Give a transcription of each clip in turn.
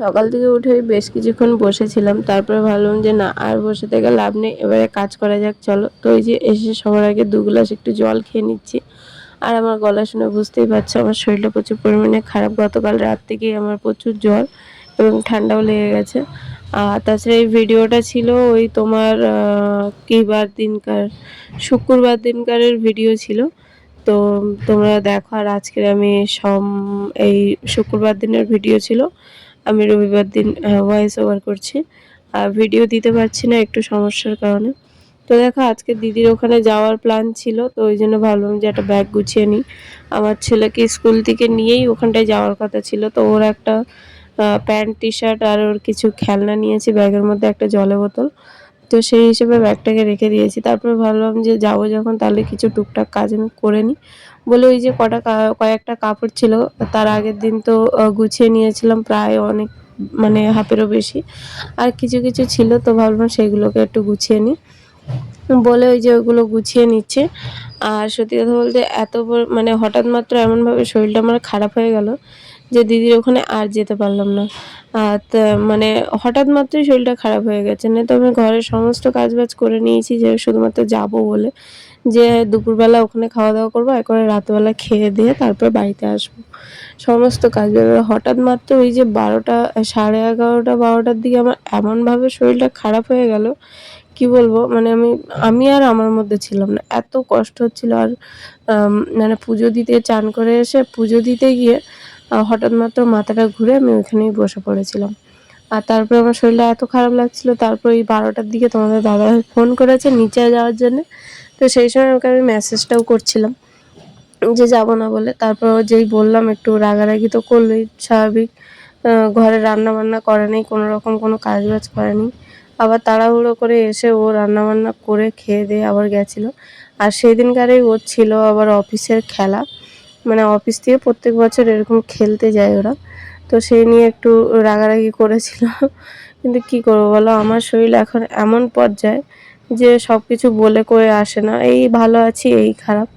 সকাল থেকে উঠে বেশ কিছুক্ষণ বসেছিলাম। তারপরে ভাবলাম যে, না, আর বসে থেকে লাভ নেই। এবারে কাজ করা যাক, চলো। তো ওই যে এসে সবার আগে দু গ্লাস একটু জল খেয়ে নিচ্ছি। আর আমার গলা শুনে বুঝতেই পারছ, আমার শরীরটা প্রচুর পরিমাণে খারাপ। গতকাল রাত থেকেই আমার প্রচুর জ্বর এবং ঠান্ডাও লেগে গেছে। আর তাছাড়া এই ভিডিওটা ছিল ওই তোমার কী বার দিনকার, শুক্রবার দিনকারের ভিডিও ছিল। তো তোমরা দেখো, আর আজকের আমি সম, এই শুক্রবার দিনের ভিডিও ছিল। আমি রবিবার দিন ভয়েস ওভার করছি। আর ভিডিও দিতে পারছি না, একটু সমস্যার কারণে। তো দেখো, আজকে দিদির ওখানে যাওয়ার প্ল্যান ছিল, তো ওই জন্য ভাবলাম যে একটা ব্যাগ গুছিয়ে নিই। আমার ছেলেকে স্কুল থেকে নিয়েই ওখানটায় যাওয়ার কথা ছিল, তো ওর একটা প্যান্ট টি শার্ট আর ওর কিছু খেলনা নিয়েছি, ব্যাগের মধ্যে একটা জলের বোতল। তো সেই হিসেবে ব্যাগটাকে রেখে দিয়েছি। তারপরে ভাবলাম যে যাব যখন, তাহলে কিছু টুকটাক কাজ আমি করে নিই। বলে ওই যে কটা কয়েকটা কাপড় ছিল, তার আগের দিন তো গুছিয়ে নিয়েছিলাম প্রায় অনেক মানে হাফেরও বেশি। আর কিছু কিছু ছিল তো ভাবলাম সেগুলোকে একটু গুছিয়ে নিই। বলে ওই যে ওগুলো গুছিয়ে নিচ্ছে। আর সত্যি কথা বলতে এত মানে হঠাৎ মাত্র এমনভাবে শরীরটা আমার খারাপ হয়ে গেল যে দিদির ওখানে আর যেতে পারলাম না। মানে হঠাৎ মাত্রই শরীরটা খারাপ হয়ে গেছে। না তো আমি ঘরের সমস্ত কাজবাজ করে নিয়েছি যে শুধুমাত্র যাব বলে। যে দুপুরবেলা ওখানে খাওয়া দাওয়া করব একবারে রাতবেলা খেয়ে দিয়ে তারপর বাড়িতে আসব। সমস্ত কাজ হঠাৎ মাত্র ওই যে বারোটা, সাড়ে এগারোটা, বারোটার দিকে আমার এমনভাবে শরীরটা খারাপ হয়ে গেল, কি বলব? মানে আমি আমি আর আমার মধ্যে ছিলাম না। এত কষ্ট হচ্ছিল। আর মানে পুজো দিতে চান করে এসে পুজো দিতে গিয়ে হঠাৎ মাত্র মাথাটা ঘুরে আমি ওইখানেই বসে পড়েছিলাম। আর তারপরে আমার শরীরটা এত খারাপ লাগছিল, তারপর এই বারোটার দিকে তোমাদের দাদা ফোন করেছে নিচে যাওয়ার জন্য। তো সেই সময় ওকে আমি মেসেজটাও করছিলাম যে যাব না বলে। তারপর যেই বললাম, একটু রাগারাগি তো করলোই, স্বাভাবিক। ঘরে রান্না বান্না করে নেই, কোনো রকম কোনো কাজ বাজ করেনি আবার তাড়াহুড়ো করে এসে ও রান্নাবান্না করে খেয়ে দিয়ে আবার গেছিল। আর সেই দিনকারেই ওর ছিল আবার অফিসের খেলা। মানে অফিস থেকে প্রত্যেক বছর এরকম খেলতে যায় ওরা। তো সেই নিয়ে একটু রাগারাগি করেছিল। কিন্তু কি করব বলো? আমার শরীর এখন এমন পর্যায়ে যে সব কিছু বলে করে আসে না। এই ভালো আছি, এই খারাপ।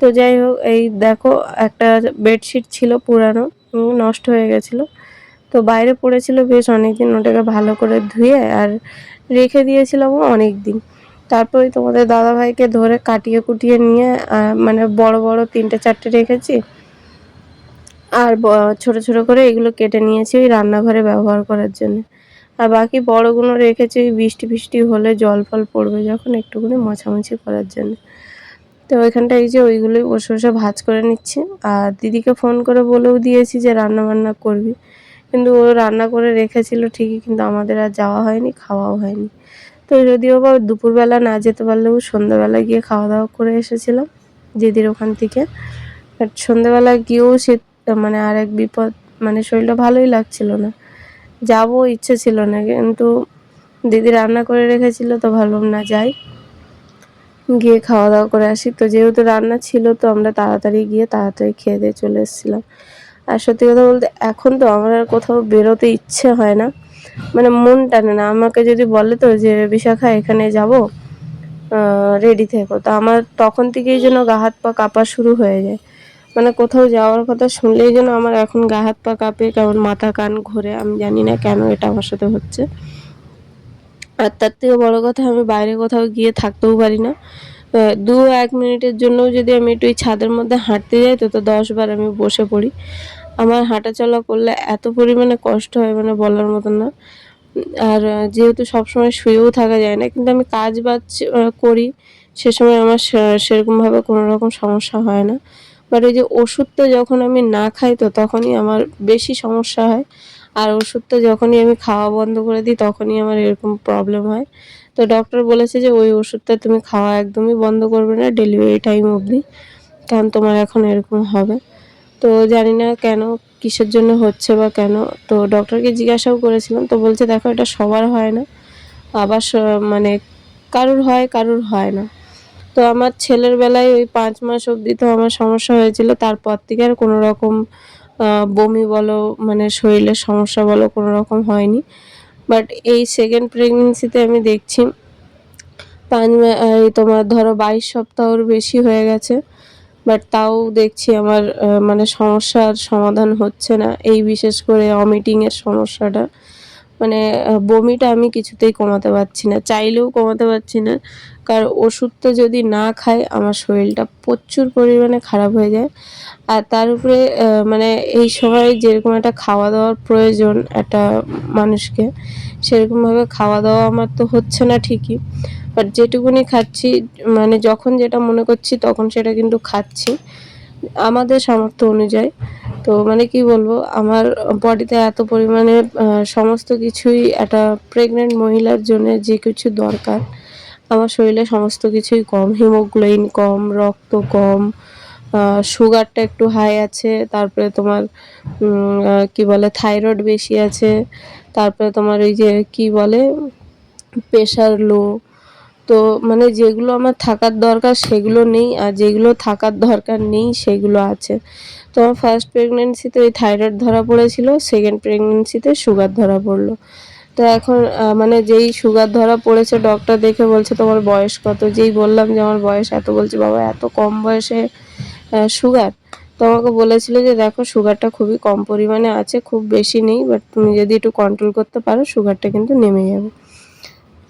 তো যাই হোক, এই দেখো, একটা বেডশিট ছিল পুরানো নষ্ট হয়ে গেছিল। তো বাইরে পড়েছিল বেশ অনেকদিন, ওটাকে ভালো করে ধুয়ে আর রেখে দিয়েছিলাম অনেক দিন তারপরে তোমাদের দাদাভাইকে ধরে কাটিয়ে কুটিয়ে নিয়ে মানে বড় বড় তিনটে চারটে রেখেছি। আর ছোট ছোট করে এগুলো কেটে নিয়েছি ওই রান্নাঘরে ব্যবহার করার জন্য। আর বাকি বড়গুলো রেখেছি ওই বৃষ্টি ফিষ্টি হলে জল ফল পড়বে যখন একটুখানি মোছামুছি করার জন্য। তো ওইখানটা এই যে ওইগুলোই বসে বসে ভাজ করে নিচ্ছি। আর দিদিকে ফোন করে বলেও দিয়েছি যে রান্না বান্না করবি। কিন্তু ও রান্না করে রেখেছিল ঠিকই, কিন্তু আমাদের আর যাওয়া হয়নি, খাওয়াও হয়নি। তো যদিও বা দুপুরবেলা না যেতে পারলেও সন্ধ্যাবেলা গিয়ে খাওয়া দাওয়া করে এসেছিলাম দিদির ওখান থেকে। বাট সন্ধ্যাবেলা গিয়েও সে মানে আর এক বিপদ মানে শরীরটা ভালোই লাগছিল না। যাব, ইচ্ছে ছিল না, কিন্তু দিদি রান্না করে রেখেছিল তো ভাবলাম না যাই। গিয়ে খাওয়া দাওয়া করে আসি। তো যেহেতু রান্না ছিল তো আমরা তাড়াতাড়ি গিয়ে তাড়াতাড়ি খেয়ে দিয়ে চলে এসেছিলাম। আর সত্যি কথা বলতে এখন তো আমার আর কোথাও বেরোতে ইচ্ছে হয় না। মানে মন টানে না। আমাকে যদি বলে তো যে, বিশাখা, এখানে যাব রেডি থেকো। তো আমার তখন থেকেই যেন গা হাত পা কাঁপা শুরু হয়ে যায়। মানে কোথাও যাওয়ার কথা শুনলেই যেন আমার এখন গা হাত পা কাঁপে, কারণ মাথা, কান ঘোরে। আমি জানি না কেন এটা আমার সাথে হচ্ছে। আর তার থেকে বড় কথা, আমি বাইরে কোথাও গিয়ে থাকতেও পারি না। দু এক মিনিটের জন্যও যদি আমি একটু ছাদের মধ্যে হাঁটতে যাই, তো তো দশবার আমি বসে পড়ি। আমার হাঁটা চলা করলে এত পরিমাণে কষ্ট হয় মানে বলার মতন না। আর যেহেতু সবসময় শুয়েও থাকা যায় না, কিন্তু আমি কাজ বাজ করি, সে সময় আমার সেরকমভাবে কোনো রকম সমস্যা হয় না। বাট ওই যে ওষুধটা যখন আমি না খাই তো তখনই আমার বেশি সমস্যা হয়। আর ওষুধটা যখনই আমি খাওয়া বন্ধ করে দিই তখনই আমার এরকম প্রবলেম হয়। তো ডক্টর বলেছে যে ওই ওষুধটা তুমি খাওয়া একদমই বন্ধ করবে না ডেলিভারি টাইম অবধি। কারণ তোমার এখন এরকম হবে। তো জানি না কেন, কিসের জন্য হচ্ছে বা কেন। তো ডক্টরকে জিজ্ঞাসাও করেছিলাম, তো বলছে, দেখো, এটা সবার হয় না। আবার মানে কারুর হয় কারুর হয় না। তো আমার ছেলের বেলায় ওই পাঁচ মাস অবধি তো আমার সমস্যা হয়েছিল। তারপর থেকে আর কোনো রকম বমি বলো মানে শরীরের সমস্যা বলো, কোনো রকম হয়নি। বাট এই সেকেন্ড প্রেগনেন্সিতে আমি দেখছি, পাঁচ তোমার ধরো বাইশ সপ্তাহর বেশি হয়ে গেছে। বাট তাও দেখছি আমার মানে সমস্যার সমাধান হচ্ছে না। এই বিশেষ করে অমিটিংয়ের সমস্যাটা। মানে বমিটা আমি কিছুতেই কমাতে পারছি না। চাইলেও কমাতে পারছি না। কারণ ওষুধটা যদি না খাই, আমার শরীরটা প্রচুর পরিমাণে খারাপ হয়ে যায়। আর তার উপরে মানে এই সময় যেরকম একটা খাওয়া দাওয়ার প্রয়োজন একটা মানুষকে, সেরকমভাবে খাওয়া দাওয়া আমার তো হচ্ছে না ঠিকই। বাট যেটুকুনি খাচ্ছি মানে যখন যেটা মনে করছি তখন সেটা কিন্তু খাচ্ছি। আমাদের সামর্থ্য অনুযায়ী। তো মানে কি বলব, আমার বডিতে এত পরিমাণে সমস্ত কিছুই একটা প্রেগনেন্ট মহিলার জন্য যে কিছু দরকার, আমার শরীরে সমস্ত কিছুই কম। হিমোগ্লোইন কম, রক্ত কম সুগারটা একটু হাই আছে, তারপরে তোমার কি বলে থাইরয়েড বেশি আছে, তারপরে তোমার ওই যে কি বলে প্রেশার লো তো মানে যেগুলো আমার থাকার দরকার সেগুলো নেই, আর যেগুলো থাকার দরকার নেই সেগুলো আছে। তো আমার ফার্স্ট প্রেগনেন্সিতে ওই থাইরয়েড ধরা পড়েছিল সেকেন্ড প্রেগনেন্সিতে সুগার ধরা পড়ল। তো এখন মানে যেই সুগার ধরা পড়েছে ডক্টর দেখে বলছে তোমার বয়স কত? যেই বললাম যে আমার বয়স এত, বলছে বাবা এত কম বয়সে সুগার তো আমাকে বলেছিল যে দেখো সুগারটা খুবই কম পরিমাণে আছে, খুব বেশি নেই বাট তুমি যদি একটু কন্ট্রোল করতে পারো সুগারটা কিন্তু নেমে যাবে।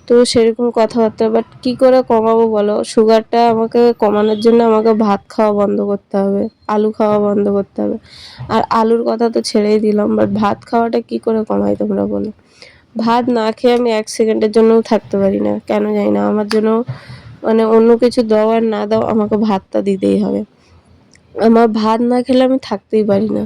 তো সেরকম কথাবার্তা বাট কি করে কমাবো বলো? সুগারটা আমাকে কমানোর জন্য আমাকে ভাত খাওয়া বন্ধ করতে হবে, আলু খাওয়া বন্ধ করতে হবে। আর আলুর কথা তো ছেড়েই দিলাম বাট ভাত খাওয়াটা কি করে কমাই তোমরা বলো? ভাত না খেয়ে আমি এক সেকেন্ডের জন্যও থাকতে পারি না, কেন জানি না, আমার জন্য মানে অন্য কিছু দাও আর না দাও আমাকে ভাতটা দিতেই হবে। আমার ভাত না খেলে আমি থাকতেই পারি না।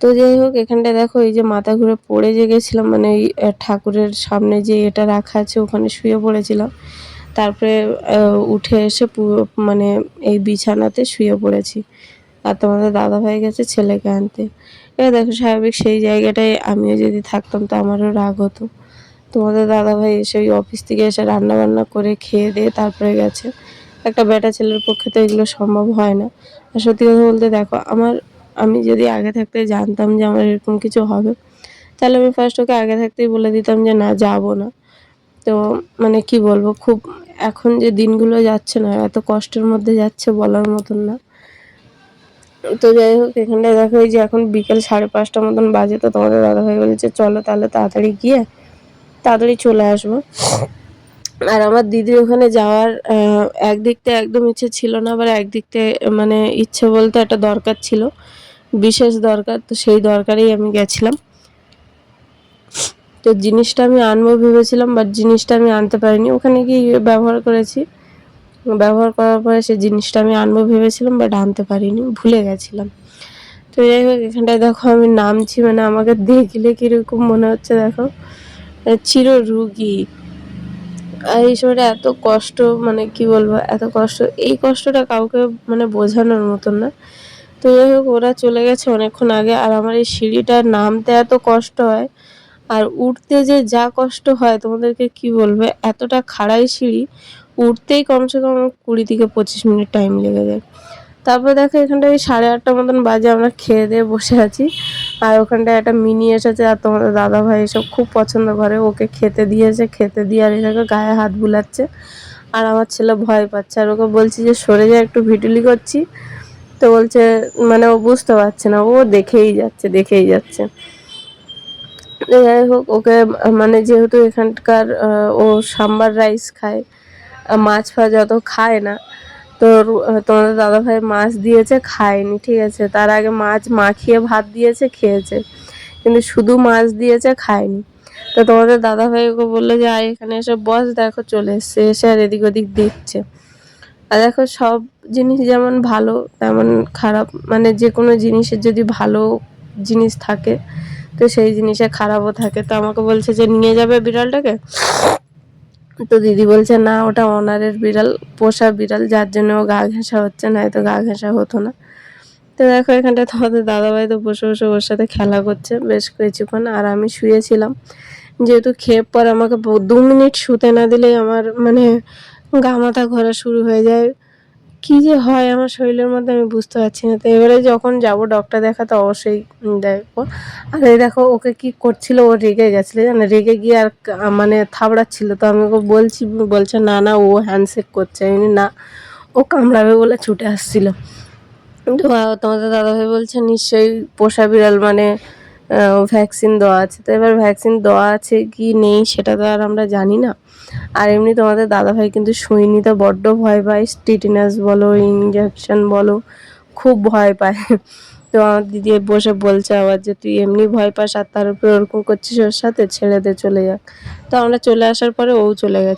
তো যাই হোক, এখানটায় দেখো এই যে মাথা ঘুরে পড়ে যে গেছিলাম মানে ওই ঠাকুরের সামনে যে এটা রাখা আছে, ওখানে শুয়ে পড়েছিলাম। তারপরে উঠে এসে মানে এই বিছানাতে শুয়ে পড়েছি। আর তোমাদের দাদা ভাই গেছে ছেলেকে আনতে। এবার দেখো, স্বাভাবিক সেই জায়গাটায় আমিও যদি থাকতাম, তো আমারও রাগ হতো। তোমাদের দাদা ভাই এসে ওই অফিস থেকে এসে রান্না বান্না করে খেয়ে দিয়ে তারপরে গেছে। একটা বেটা ছেলের পক্ষে তো এগুলো সম্ভব হয় না। আর সত্যি কথা বলতে দেখো, আমার আমি যদি আগে থাকতে জানতাম যে আমার এরকম কিছু হবে, তাহলে আমি ফার্স্ট ওকে আগে থাকতেই বলে দিতাম যে, না, যাব না। তো মানে কি বলব, খুব এখন যে দিনগুলো যাচ্ছে না, এত কষ্টের মধ্যে যাচ্ছে বলার মতন না। তো যাই হোক, এখানটায় দেখো যে এখন বিকেল সাড়ে পাঁচটা মতন বাজে। তো তোমাদের দাদা ভাই বলেছে, চলো তাহলে তাড়াতাড়ি গিয়ে তাড়াতাড়ি চলে আসব। আর আমার দিদির ওখানে যাওয়ার একদিক একদম ইচ্ছে ছিল না, আবার একদিক মানে ইচ্ছে বলতে একটা দরকার ছিল। বিশেষ দরকার, তো সেই দরকারেই আমি গেছিলাম। তো জিনিসটা আমি আনব ভেবেছিলাম বাট জিনিসটা আমি আনতে পারিনি। ওখানে গিয়ে ব্যবহার করেছি। ব্যবহার করার পরে সেই জিনিসটা আমি আনব ভেবেছিলাম বাট আনতে পারিনি, ভুলে গেছিলাম। তো যাই হোক, এখানটায় দেখো আমি নামছি মানে আমাকে দেখলে কীরকম মনে হচ্ছে দেখো। চির রুগী। আর এই সময়টা এত কষ্ট মানে কি বলব, এত কষ্ট, এই কষ্টটা কাউকে মানে বোঝানোর মতন না। তো যাই হোক, ওরা চলে গেছে অনেকক্ষণ আগে আর আমার এই সিঁড়িটা নামতে এত কষ্ট হয়। আর উঠতে যে যা কষ্ট হয়, তোমাদেরকে কি বলবে? এতটা খাড়াই সিঁড়ি উঠতেই কমসে কম কুড়ি থেকে পঁচিশ মিনিট টাইম লেগে যায়। তারপরে দেখো, এখানটায় ওই সাড়ে আটটা মতন বাজে, আমরা খেয়ে দিয়ে বসে আছি। আর ওখানটায় একটা মিনি এসেছে আর তোমাদের দাদা ভাই এসব খুব পছন্দ করে। ওকে খেতে দিয়েছে, খেতে দিয়ে আর এটাকে গায়ে হাত বুলাচ্ছে। আর আমার ছেলে ভয় পাচ্ছে। আর ওকে বলছি যে, সরে যা, একটু ভিটুলি করছি। তো বলছে মানে ও বুঝতে পারছে না, ও দেখেই যাচ্ছে দেখেই যাচ্ছে। যাই হোক, ওকে মানে যেহেতু এখানকার ও সাম্বার রাইস খায় মাছ ফাছ অত খায় না, তো তোমাদের দাদা ভাই মাছ দিয়েছে, খায়নি, ঠিক আছে। তার আগে মাছ মাখিয়ে ভাত দিয়েছে, খেয়েছে। কিন্তু শুধু মাছ দিয়েছে, খায়নি। তো তোমাদের দাদা ভাই ওকে বলল যে, আয় এখানে এসে বস, দেখো চলে এসছে, এসে আর এদিক ওদিক দেখছে। আর দেখো সব জিনিস যেমন ভালো, তেমন খারাপ মানে যে কোনো জিনিসের যদি ভালো জিনিস থাকে, তো সেই জিনিসে খারাপও থাকে। তো আমাকে বলছে যে, নিয়ে যাবে বিড়ালটাকে? তো দিদি বলছে, না, ওটা ওনারের বিড়াল, পোষা বিড়াল, যার জন্য ও গা ঘেঁষা হচ্ছে না তো গা ঘেঁষা হতো না। তো দেখো এখানটা তোমাদের দাদাভাই তো বসে বসে ওর সাথে খেলা করছে, বেশ কিছুক্ষণ, আর আমি শুয়েছিলাম। যেহেতু খেয়ে পর আমাকে দু মিনিট শুতে না দিলেই আমার মানে গা মাথা ঘোরা শুরু হয়ে যায়। কি যে হয় আমার শরীরের মধ্যে আমি বুঝতে পারছি না। তো এবারে যখন যাব ডক্টর দেখাতে অবশ্যই দেখব। আর এই দেখো, ওকে কি করছিল? ও রেগে গেছিল, জানো? রেগে গিয়ে আর মানে থাবড়াচ্ছিল। তো আমি ওকে বলছি, বলছে, না না, ও হ্যান্ডশেক করছে। আমি না, ও কামড়াবে বলে ছুটে আসছিল। তোমাদের দাদাভাই বলছে, নিশ্চয়ই পোষা বিড়াল মানে ভ্যাকসিন দেওয়া আছে। তো এবার ভ্যাকসিন দেওয়া আছে কি নেই সেটা তো আর আমরা জানি না। আর এমনি তোমাদের দাদাভাই কিন্তু সুই নিতে বড্ড ভয় পায়। স্টিটিনাস বলো ইঞ্জেকশন বলো, খুব ভয় পায়। তো আমার দিদি বসে বলছে আবার যে, তুই এমনি ভয় পাস আর তার উপরে ওরকম করছিস ওর সাথে? ছেড়ে দে, চলে যাক। তো আমরা চলে আসার পরে ও চলে গেছে।